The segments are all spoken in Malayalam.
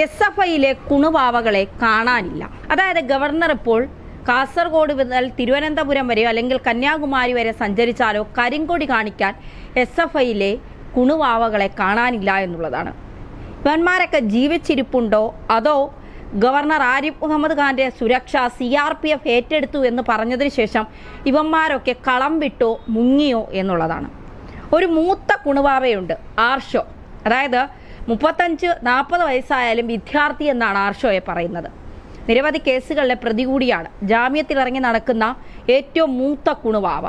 എസ് എഫ് ഐയിലെ കുണുപാവകളെ കാണാനില്ല. അതായത് ഗവർണർ ഇപ്പോൾ കാസർഗോഡ് മുതൽ തിരുവനന്തപുരം വരെയോ അല്ലെങ്കിൽ കന്യാകുമാരി വരെ സഞ്ചരിച്ചാലോ കരിങ്കൊടി കാണിക്കാൻ എസ് എഫ് ഐയിലെ കുണുവാവകളെ കാണാനില്ല എന്നുള്ളതാണ്. ഇവന്മാരൊക്കെ ജീവിച്ചിരിപ്പുണ്ടോ? അതോ ഗവർണർ ആരിഫ് മുഹമ്മദ് ഖാന്റെ സുരക്ഷ സി ആർ പി എഫ് ഏറ്റെടുത്തു എന്ന് പറഞ്ഞതിന് ശേഷം ഇവന്മാരൊക്കെ കളം വിട്ടോ മുങ്ങിയോ എന്നുള്ളതാണ്. ഒരു മൂത്ത കുണുവാവയുണ്ട് ആർഷോ. അതായത് മുപ്പത്തഞ്ച് നാൽപ്പത് വയസ്സായാലും വിദ്യാർത്ഥി എന്നാണ് ആർഷോയെ പറയുന്നത്. നിരവധി കേസുകളിലെ പ്രതി കൂടിയാണ്. ജാമ്യത്തിൽ ഇറങ്ങി നടക്കുന്ന ഏറ്റവും മൂത്ത കുണുവാവ.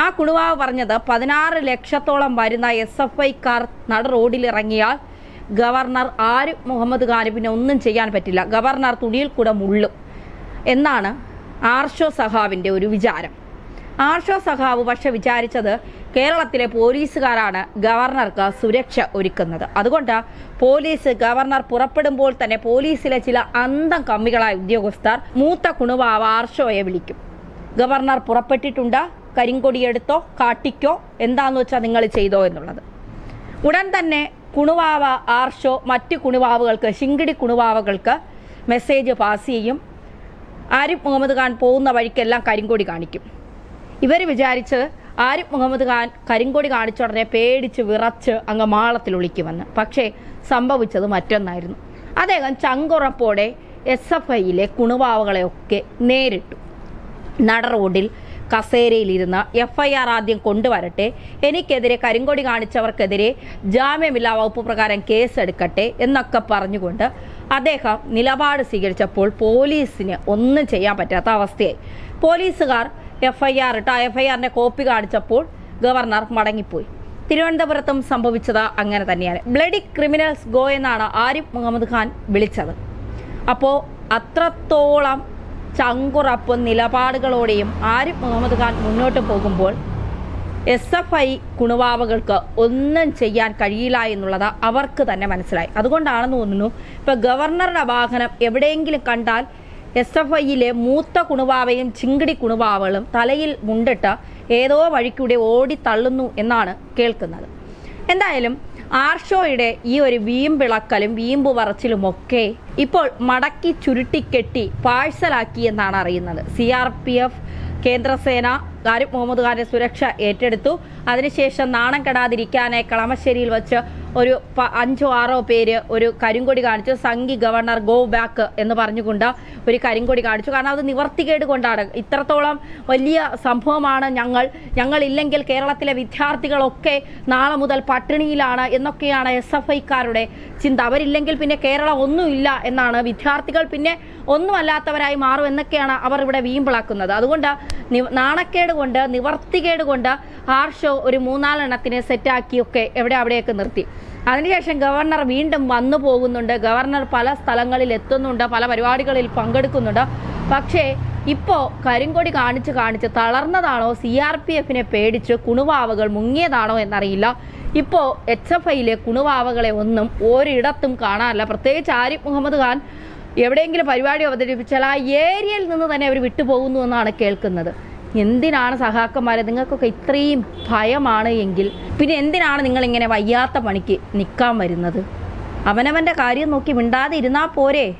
ആ കുണുവാവ പറഞ്ഞത് പതിനാറ് ലക്ഷത്തോളം വരുന്ന എസ് എഫ് ഐക്കാർ നട റോഡിൽ ഇറങ്ങിയാൽ ഗവർണർ ആര്? മുഹമ്മദ് ഖാന് പിന്നെ ഒന്നും ചെയ്യാൻ പറ്റില്ല. ഗവർണർ തുണിയിൽ കൂടെ മുള്ളും. എന്നാണ് ആർഷോ സഹാവിന്റെ ഒരു വിചാരം. ആർഷോ സഖാവ് പക്ഷെ വിചാരിച്ചത് കേരളത്തിലെ പോലീസുകാരാണ് ഗവർണർക്ക് സുരക്ഷ ഒരുക്കുന്നത്. അതുകൊണ്ട് പോലീസ് ഗവർണർ പുറപ്പെടുമ്പോൾ തന്നെ പോലീസിലെ ചില അന്തം കമ്മികളായ ഉദ്യോഗസ്ഥർ മൂത്ത കുണുവാവ ആർഷോയെ വിളിക്കും. ഗവർണർ പുറപ്പെട്ടിട്ടുണ്ട്? കരിങ്കൊടിയെടുത്തോ? കാട്ടിക്കോ? എന്താന്ന് വെച്ചാൽ നിങ്ങൾ ചെയ്തോ എന്നുള്ളത്. ഉടൻ തന്നെ കുണുവാവ ആർഷോ മറ്റ് കുണുവാവുകൾക്ക് ശിങ്കിടി കുണുവാവകൾക്ക് മെസ്സേജ് പാസ് ചെയ്യും. ആരിഫ് മുഹമ്മദ് ഖാൻ പോകുന്ന വഴിക്കെല്ലാം കരിങ്കൊടി കാണിക്കും. ഇവർ വിചാരിച്ച് ആരിഫ് മുഹമ്മദ് ഖാൻ കരിങ്കൊടി കാണിച്ച ഉടനെ പേടിച്ച് വിറച്ച് അങ്ങ് മാളത്തിൽ ഒളിക്കുമെന്ന്. പക്ഷേ സംഭവിച്ചത് മറ്റൊന്നായിരുന്നു. അദ്ദേഹം ചങ്കുറപ്പോടെ എസ് എഫ് ഐയിലെ കുണുവാവുകളെയൊക്കെ നേരിട്ടു. നട റോഡിൽ കസേരയിലിരുന്ന എഫ് ഐ ആർ ആദ്യം കൊണ്ടുവരട്ടെ എനിക്കെതിരെ കരിങ്കൊടി കാണിച്ചവർക്കെതിരെ ജാമ്യമില്ലാ വകുപ്പ് പ്രകാരം കേസെടുക്കട്ടെ എന്നൊക്കെ പറഞ്ഞുകൊണ്ട് അദ്ദേഹം നിലപാട് സ്വീകരിച്ചപ്പോൾ പോലീസിന് ഒന്നും ചെയ്യാൻ പറ്റാത്ത അവസ്ഥയായി. പോലീസുകാർ എഫ് ഐ ആർ ഇട്ട എഫ് ഐ ആറിന്റെ കോപ്പി കാണിച്ചപ്പോൾ ഗവർണർ മടങ്ങിപ്പോയി. തിരുവനന്തപുരത്തും സംഭവിച്ചത് അങ്ങനെ തന്നെയാണ്. ബ്ലഡി ക്രിമിനൽസ് ഗോ എന്നാണ് ആരിഫ് മുഹമ്മദ് ഖാൻ വിളിച്ചത്. അപ്പോൾ അത്രത്തോളം ചങ്കുറപ്പും നിലപാടുകളോടെയും ആരിഫ് മുഹമ്മദ് ഖാൻ മുന്നോട്ട് പോകുമ്പോൾ എസ് എഫ് ഐ കുണുവാവകൾക്ക് ഒന്നും ചെയ്യാൻ കഴിയില്ല എന്നുള്ളത് അവർക്ക് തന്നെ മനസ്സിലായി. അതുകൊണ്ടാണെന്ന് തോന്നുന്നു ഇപ്പോൾ ഗവർണറുടെ വാഹനം എവിടെയെങ്കിലും കണ്ടാൽ എസ് എഫ് ഐയിലെ മൂത്ത കുണുവാവയും ചിങ്കിടി കുണുവാവകളും തലയിൽ മുണ്ടിട്ട് ഏതോ വഴിക്കൂടെ ഓടി തള്ളുന്നു എന്നാണ് കേൾക്കുന്നത്. എന്തായാലും ആർഷോയുടെ ഈ ഒരു വീമ്പിളക്കലും വീമ്പ് പറച്ചിലുമൊക്കെ ഇപ്പോൾ മടക്കി ചുരുട്ടിക്കെട്ടി പാഴ്സലാക്കി എന്നാണ് അറിയുന്നത്. സി ആർ പി എഫ് കേന്ദ്രസേന ആരിഫ് മുഹമ്മദ് ഖാന്റെ സുരക്ഷ ഏറ്റെടുത്തു. അതിനുശേഷം നാണം കെടാതിരിക്കാനായി കളമശ്ശേരിയിൽ വച്ച് ഒരു അഞ്ചോ ആറോ പേര് ഒരു കരിങ്കൊടി കാണിച്ചു. സംഘി ഗവർണർ ഗോ ബാക്ക് എന്ന് പറഞ്ഞുകൊണ്ട് ഒരു കരിങ്കൊടി കാണിച്ചു. കാരണം അത് നിവർത്തികേട് കൊണ്ടാണ്. ഇത്രത്തോളം വലിയ സംഭവമാണ് ഞങ്ങൾ. ഞങ്ങളില്ലെങ്കിൽ കേരളത്തിലെ വിദ്യാർത്ഥികളൊക്കെ നാളെ മുതൽ പട്ടിണിയിലാണ് എന്നൊക്കെയാണ് എസ് എഫ് ഐക്കാരുടെ ചിന്ത. അവരില്ലെങ്കിൽ പിന്നെ കേരളം ഒന്നുമില്ല എന്നാണ്. വിദ്യാർത്ഥികൾ പിന്നെ ഒന്നുമല്ലാത്തവരായി മാറും എന്നൊക്കെയാണ് അവർ ഇവിടെ വീമ്പിളാക്കുന്നത്. അതുകൊണ്ട് നാണക്കേട് കൊണ്ട് നിവർത്തികേട് കൊണ്ട് ആർഷോ ഒരു മൂന്നാലെണ്ണത്തിനെ സെറ്റാക്കിയൊക്കെ എവിടെ അവിടെയൊക്കെ നിർത്തി. അതിനുശേഷം ഗവർണർ വീണ്ടും വന്നു പോകുന്നുണ്ട്. ഗവർണർ പല സ്ഥലങ്ങളിൽ എത്തുന്നുണ്ട് പല പരിപാടികളിൽ പങ്കെടുക്കുന്നുണ്ട്. പക്ഷേ ഇപ്പോൾ കരിങ്കൊടി കാണിച്ച് കാണിച്ച് തളർന്നതാണോ? സി ആർ പി എഫിനെ പേടിച്ച് കുണുവാവകൾ മുങ്ങിയതാണോ എന്നറിയില്ല. ഇപ്പോൾ എച്ച് എഫ് ഐയിലെ കുണുവാവകളെ ഒന്നും ഒരിടത്തും കാണാനില്ല പ്രത്യേകിച്ച് ആരിഫ് മുഹമ്മദ് ഖാൻ എവിടെയെങ്കിലും പരിപാടി അവതരിപ്പിച്ചാൽ ആ ഏരിയയിൽ നിന്ന് തന്നെ അവർ വിട്ടുപോകുന്നു എന്നാണ് കേൾക്കുന്നത്. എന്തിനാണ് സഹാക്കന്മാരെ നിങ്ങൾക്കൊക്കെ ഇത്രയും ഭയമാണ് എങ്കിൽ പിന്നെ എന്തിനാണ് നിങ്ങളിങ്ങനെ വയ്യാത്ത പണിക്ക് നിൽക്കാൻ വരുന്നത്? അവനവന്റെ കാര്യം നോക്കി മിണ്ടാതെ ഇരുന്നാൽ പോരെ.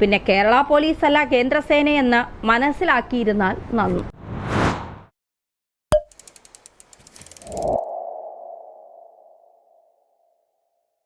പിന്നെ കേരള പോലീസല്ല കേന്ദ്രസേനയെന്ന് മനസ്സിലാക്കിയിരുന്നാൽ നന്നു.